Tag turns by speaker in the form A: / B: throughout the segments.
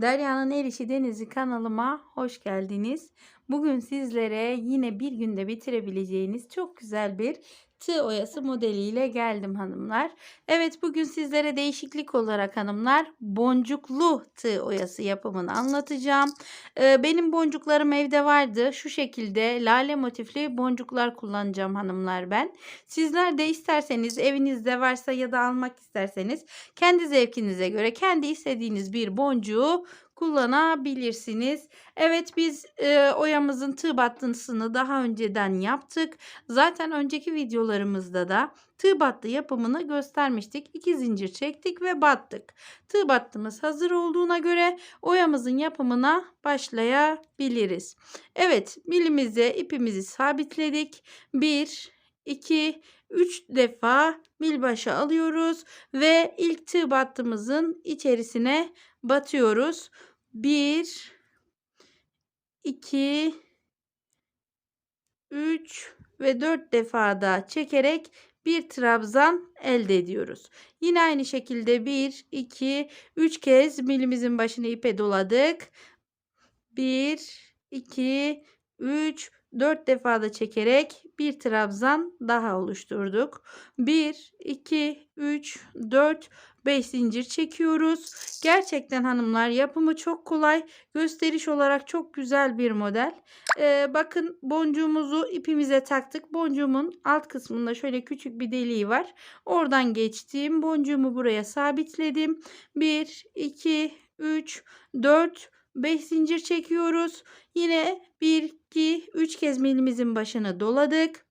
A: Derya'nın Erişi Denizi kanalıma hoş geldiniz. Bugün sizlere yine bir günde bitirebileceğiniz çok güzel bir tığ oyası modeliyle geldim hanımlar. Evet bugün sizlere değişiklik olarak hanımlar boncuklu tığ oyası yapımını anlatacağım. Ee, benim boncuklarım evde vardı. Şu şekilde lale motifli boncuklar kullanacağım hanımlar ben. Sizler de isterseniz evinizde varsa ya da almak isterseniz kendi zevkinize göre kendi istediğiniz bir boncuğu kullanabilirsiniz. Evet biz e, oyamızın tığ battısını daha önceden yaptık. Zaten önceki videolarımızda da tığ battı yapımını göstermiştik. İki zincir çektik ve battık. Tığ battımız hazır olduğuna göre oyamızın yapımına başlayabiliriz. Evet milimize ipimizi sabitledik. 1, 2, 3 defa mil başa alıyoruz ve ilk tığ battımızın içerisine batıyoruz. 1 2 3 ve 4 defa da çekerek bir trabzan elde ediyoruz. Yine aynı şekilde 1 2 3 kez milimizin başını ipe doladık. 1 2 3 4 defa da çekerek bir trabzan daha oluşturduk. 1 2 3 4 5 zincir çekiyoruz. Gerçekten hanımlar yapımı çok kolay. Gösteriş olarak çok güzel bir model. Ee, bakın boncuğumuzu ipimize taktık. Boncuğumun alt kısmında şöyle küçük bir deliği var. Oradan geçtim. Boncuğumu buraya sabitledim. 1 2 3 4 5 zincir çekiyoruz. Yine 1 2 3 kez milimizin başını doladık.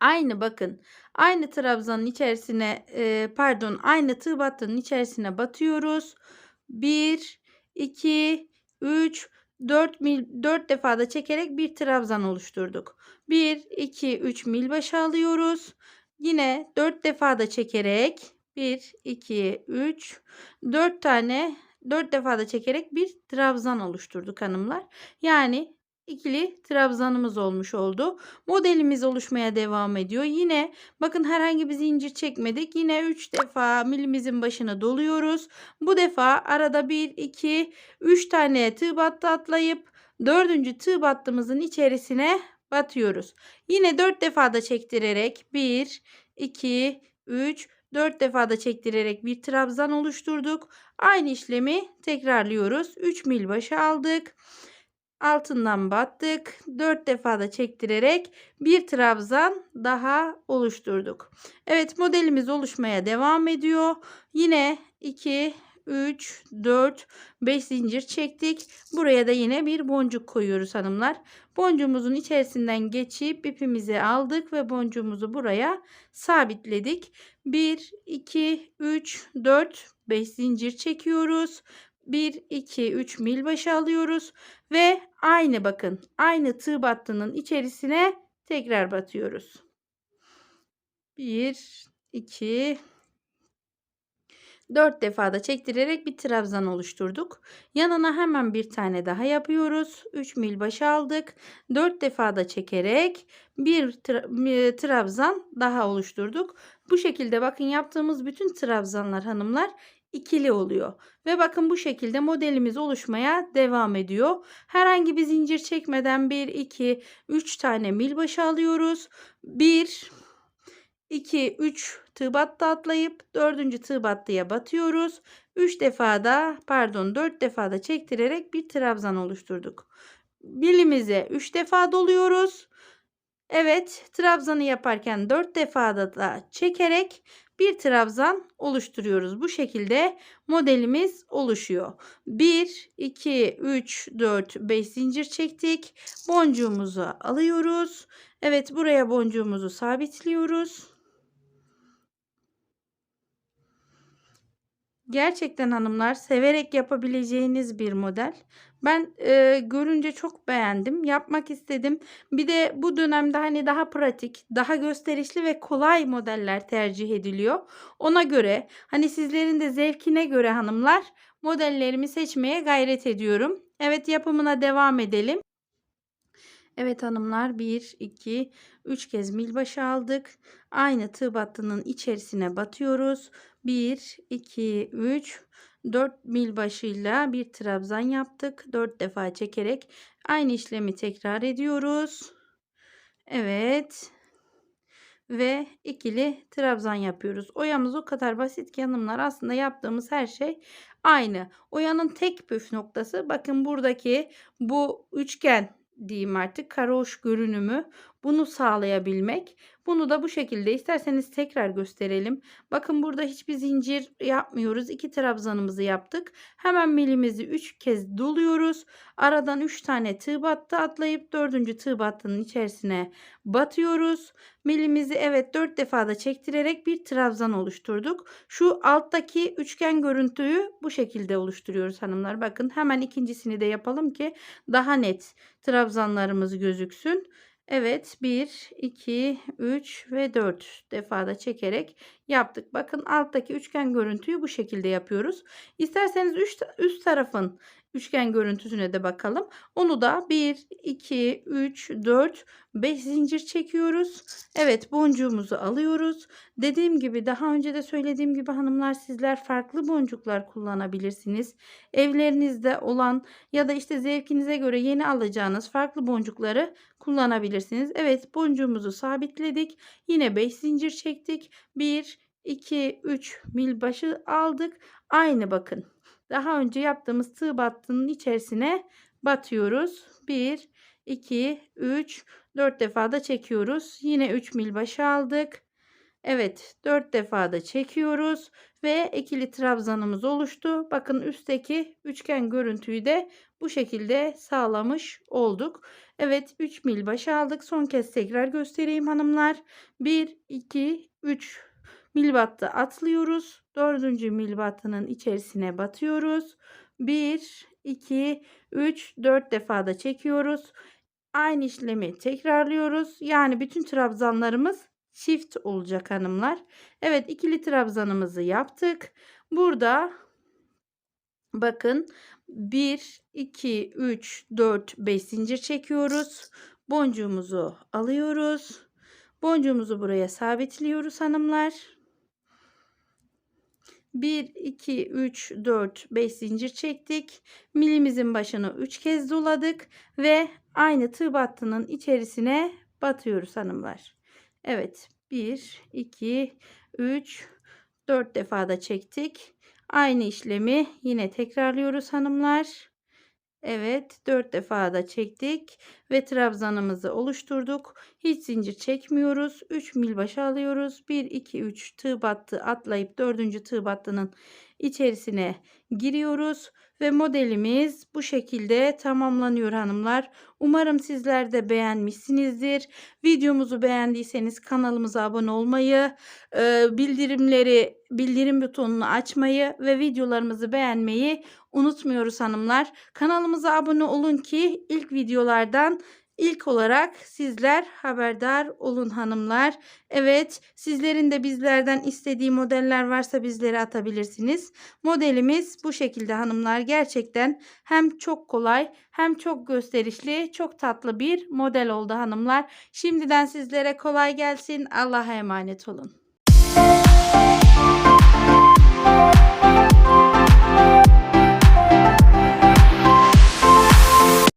A: Aynı bakın aynı trabzanın içerisine e, pardon aynı tığ battının içerisine batıyoruz. 1 2 3 4 mil 4 defa da çekerek bir trabzan oluşturduk. 1 2 3 mil başa alıyoruz. Yine 4 defa da çekerek 1 2 3 4 tane 4 defa da çekerek bir trabzan oluşturduk hanımlar. Yani ikili trabzanımız olmuş oldu. Modelimiz oluşmaya devam ediyor. Yine bakın herhangi bir zincir çekmedik. Yine 3 defa milimizin başına doluyoruz. Bu defa arada 1 2 3 tane tığ battı atlayıp 4. tığ battımızın içerisine batıyoruz. Yine 4 defa da çektirerek 1 2 3 4 defa da çektirerek bir trabzan oluşturduk. Aynı işlemi tekrarlıyoruz. 3 mil başa aldık altından battık. 4 defa da çektirerek bir trabzan daha oluşturduk. Evet modelimiz oluşmaya devam ediyor. Yine 2 3 4 5 zincir çektik. Buraya da yine bir boncuk koyuyoruz hanımlar. Boncuğumuzun içerisinden geçip ipimizi aldık ve boncuğumuzu buraya sabitledik. 1 2 3 4 5 zincir çekiyoruz. 1 2 3 mil başı alıyoruz ve aynı bakın aynı tığ battının içerisine tekrar batıyoruz. 1 2 4 defa da çektirerek bir trabzan oluşturduk. Yanına hemen bir tane daha yapıyoruz. 3 mil başı aldık. 4 defa da çekerek bir trabzan daha oluşturduk. Bu şekilde bakın yaptığımız bütün trabzanlar hanımlar ikili oluyor. Ve bakın bu şekilde modelimiz oluşmaya devam ediyor. Herhangi bir zincir çekmeden 1, 2, 3 tane mil başı alıyoruz. 1, 2, 3 tığ battı atlayıp 4. tığ battıya batıyoruz. 3 defa da pardon 4 defa da çektirerek bir trabzan oluşturduk. Bilimize 3 defa doluyoruz. Evet trabzanı yaparken 4 defa da çekerek bir trabzan oluşturuyoruz. Bu şekilde modelimiz oluşuyor. 1, 2, 3, 4, 5 zincir çektik. Boncuğumuzu alıyoruz. Evet buraya boncuğumuzu sabitliyoruz. Gerçekten hanımlar severek yapabileceğiniz bir model. Ben e, görünce çok beğendim. Yapmak istedim. Bir de bu dönemde hani daha pratik, daha gösterişli ve kolay modeller tercih ediliyor. Ona göre hani sizlerin de zevkine göre hanımlar modellerimi seçmeye gayret ediyorum. Evet yapımına devam edelim. Evet hanımlar 1, 2, 3 kez mil başı aldık. Aynı tığ battının içerisine batıyoruz. 1, 2, 3, 4 mil başıyla bir trabzan yaptık. 4 defa çekerek aynı işlemi tekrar ediyoruz. Evet. Ve ikili trabzan yapıyoruz. Oyamız o kadar basit ki hanımlar aslında yaptığımız her şey aynı. Oyanın tek püf noktası bakın buradaki bu üçgen diyeyim artık karoş görünümü bunu sağlayabilmek. Bunu da bu şekilde isterseniz tekrar gösterelim. Bakın burada hiçbir zincir yapmıyoruz. İki trabzanımızı yaptık. Hemen milimizi 3 kez doluyoruz. Aradan 3 tane tığ battı atlayıp 4. tığ battının içerisine batıyoruz. Milimizi evet 4 defa da çektirerek bir trabzan oluşturduk. Şu alttaki üçgen görüntüyü bu şekilde oluşturuyoruz hanımlar. Bakın hemen ikincisini de yapalım ki daha net trabzanlarımız gözüksün. Evet 1, 2, 3 ve 4 defada çekerek yaptık. Bakın alttaki üçgen görüntüyü bu şekilde yapıyoruz. İsterseniz üst, üst tarafın üçgen görüntüsüne de bakalım. Onu da 1, 2, 3, 4, 5 zincir çekiyoruz. Evet boncuğumuzu alıyoruz. Dediğim gibi daha önce de söylediğim gibi hanımlar sizler farklı boncuklar kullanabilirsiniz. Evlerinizde olan ya da işte zevkinize göre yeni alacağınız farklı boncukları kullanabilirsiniz. Evet boncuğumuzu sabitledik. Yine 5 zincir çektik. 1, 2, 3 mil başı aldık. Aynı bakın. Daha önce yaptığımız tığ battının içerisine batıyoruz. 1, 2, 3, 4 defa da çekiyoruz. Yine 3 mil başı aldık. Evet 4 defa da çekiyoruz ve ikili trabzanımız oluştu. Bakın üstteki üçgen görüntüyü de bu şekilde sağlamış olduk. Evet 3 mil başı aldık. Son kez tekrar göstereyim hanımlar. 1, 2, 3 mil battı atlıyoruz. Dördüncü mil battının içerisine batıyoruz. 1, 2, 3, 4 defa da çekiyoruz. Aynı işlemi tekrarlıyoruz. Yani bütün trabzanlarımız çift olacak hanımlar. Evet ikili trabzanımızı yaptık. Burada bakın 1, 2, 3, 4, 5 zincir çekiyoruz. Boncuğumuzu alıyoruz. Boncuğumuzu buraya sabitliyoruz hanımlar. 1, 2, 3, 4, 5 zincir çektik. Milimizin başını 3 kez doladık ve aynı tığ battının içerisine batıyoruz hanımlar. Evet 1, 2, 3, 4 defa da çektik. Aynı işlemi yine tekrarlıyoruz hanımlar. Evet 4 defa da çektik ve trabzanımızı oluşturduk. Hiç zincir çekmiyoruz. 3 mil başı alıyoruz. 1 2 3 tığ battı atlayıp 4. tığ battının içerisine giriyoruz ve modelimiz bu şekilde tamamlanıyor hanımlar. Umarım sizler de beğenmişsinizdir. Videomuzu beğendiyseniz kanalımıza abone olmayı, e, bildirimleri, bildirim butonunu açmayı ve videolarımızı beğenmeyi unutmuyoruz hanımlar. Kanalımıza abone olun ki ilk videolardan İlk olarak sizler haberdar olun hanımlar. Evet sizlerin de bizlerden istediği modeller varsa bizlere atabilirsiniz. Modelimiz bu şekilde hanımlar. Gerçekten hem çok kolay hem çok gösterişli çok tatlı bir model oldu hanımlar. Şimdiden sizlere kolay gelsin. Allah'a emanet olun.